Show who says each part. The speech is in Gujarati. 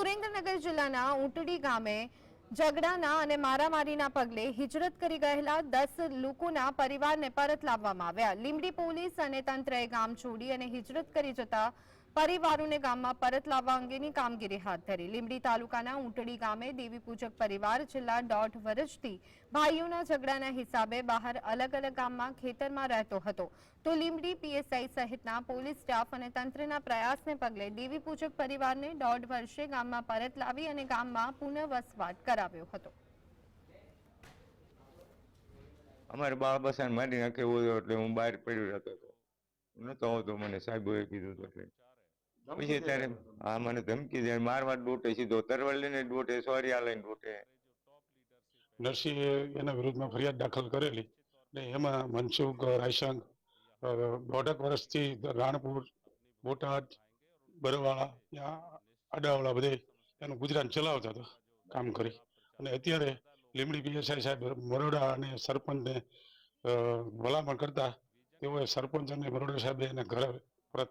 Speaker 1: સુરેન્દ્રનગર જિલ્લાના ઊંટડી ગામે ઝઘડાના અને મારામારીના પગલે હિજરત કરી ગયેલા દસ લોકોના પરિવારને પરત લાવવામાં આવ્યા. લીંબડી પોલીસ અને તંત્રએ ગામ છોડી અને હિજરત કરી જતા પરિવારોને ગામમાં પરત લાવવા અંગેની કામગીરી હાથ ધરી. લીંબડી તાલુકાના ઊંટડી ગામે દેવી પૂજક પરિવાર છેલ્લા દોઢ વર્ષથી ભાઈઓના ઝઘડાના હિસાબે બહાર અલગ અલગ ગામમાં ખેતરમાં રહેતો હતો. તો લીંબડી પીએસઆઈ સહિતના પોલીસ સ્ટાફ અને તંત્રના પ્રયાસને પગલે દેવી પૂજક પરિવારને દોઢ વર્ષે ગામમાં પરત લાવી અને ગામમાં પુનઃવસવાટ કરાવ્યો હતો.
Speaker 2: અમારે બા બસાને મારી નાખે એવું એટલે હું બહાર પડ્યો રહેતો હતો. નતો આવતો મને સાહેબોએ કીધું હતું એટલે. પછી ત્યારે હા મને ધમકી દે મારવા ડોટે સીધો તરવલ લઈને દોટે સોરી લઈને ડોટે
Speaker 3: નરસિંહે એના વિરુદ્ધમાં ફરિયાદ દાખલ કરેલી. ને એમાં મનસુખ રાયસંગ અ, દોઢેક વર્ષથી રાણપુર બોટાદ બરવાળા ત્યાં અડાવાળા બધે એનું ગુજરાન ચલાવતા હતા કામ કરી. અને અત્યારે લીમડી પીએસઆઈ સાહેબ મરોડા અને સરપંચને ભલામણ કરતા તેઓએ સરપંચ અને મરોડા સાહેબે એને ઘરે પરત